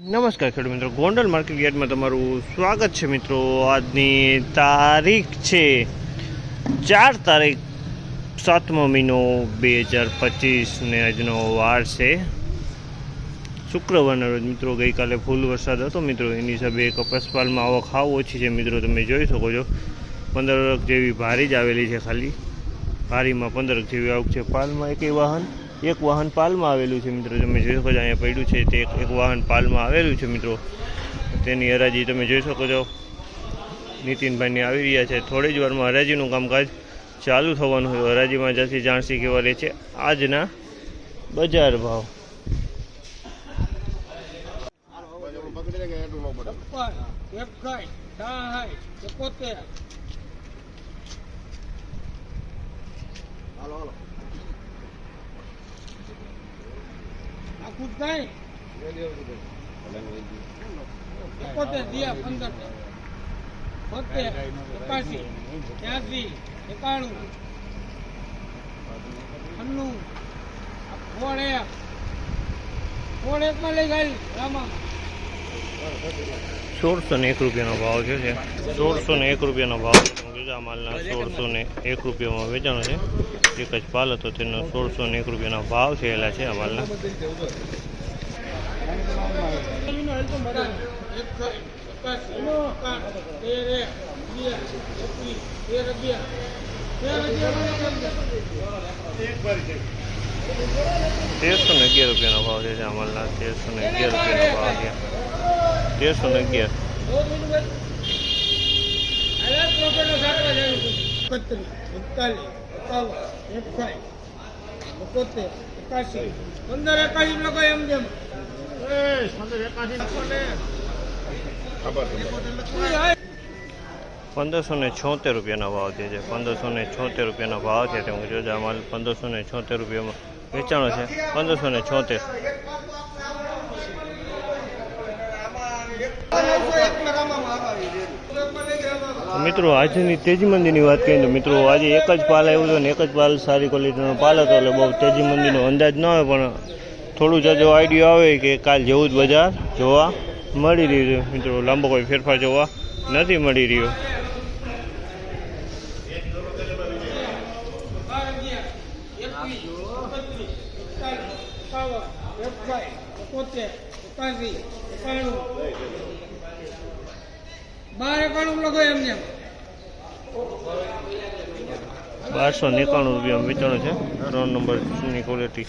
નમસ્કાર ખેડૂત મિત્રો. ગોંડલ માર્કેટ યાર્ડમાં તમારું સ્વાગત છે મિત્રો. આજની તારીખ છે ચાર તારીખ સાતમો મહિનો બે હજાર પચીસ ને આજનો વાર છે. શુક્રવારના રોજ મિત્રો ગઈકાલે ફૂલ વરસાદ હતો મિત્રો. એની હિસાબે કપાસપાલમાં આવક હાવ ઓછી છે મિત્રો. તમે જોઈ શકો છો. પંદર જેવી ભારી જ આવેલી છે ખાલી. ભારીમાં પંદર જેવી આવક છે. પાલમાં એક વાહન એક વાહન પાલમાં આવેલું છે મિત્રો. તમે જોઈ શકો છો અહીંયા પડ્યું છે તે એક એક વાહન પાલમાં આવેલું છે મિત્રો. તેની હરાજી તમે જોઈ શકો છો. નીતિનભાઈની આવી રહ્યા છે. થોડી જ વારમાં હરાજીનું કામકાજ ચાલુ થવાનું હોય. હરાજીમાં જતી જાણસી કેવા રહે છે. આજના બજાર ભાવ. એકોતેર. જ કાંઈ. એકોતેર દિયા, પંદર. બોતેર એકાસી ત્યાસી એકાણું, છન્નું. ફોડ એક એકમાં લઈ ગઈ, રામા. સોળસો ને એક રૂપિયાનો ભાવ છે સોળસો ને એક રૂપિયાનો ભાવ છે. આ માલના સોળસો ને એક રૂપિયામાં વેચાણો છે. એક જ પાલ હતો, તેનો સોળસો ને એક રૂપિયાના ભાવ થયેલા છે આ માલના. તેરસો ને અગિયાર રૂપિયાનો ભાવ છે આ માલના. તેરસો ને અગિયાર રૂપિયાનો ભાવ છે તેરસો ને અગિયાર. પંદર એકાશી લોકો એમ જેમ. પંદરસો ને છોતેર રૂપિયાનો ભાવ છે. જે પંદરસો ને છોતેર રૂપિયાના ભાવ છે. તમે જોજો આ માલ પંદરસો ને છોતેર રૂપિયામાં વેચાણો છે. પંદરસો ને છોતેર. મિત્રો, આજની તેજી મંદીની વાત કરીએ તો મિત્રો, આજે એક જ પાલ આવ્યો હતો ને એક જ પાલ સારી ક્વોલિટીનો પાલ હતો એટલે બહુ તેજી મંદીનો અંદાજ ન હોય, પણ થોડું જાજો આઈડિયા આવે કે કાલ જેવું જ બજાર જોવા મળી રહ્યું મિત્રો, લાંબો કોઈ ફેરફાર જોવા નથી મળી રહ્યો. બાર પણ લોકો એમ જેમ. બારસો ને એકાણું રૂપિયા વેચાણું છે. ત્રણ નંબરની ક્વોલિટી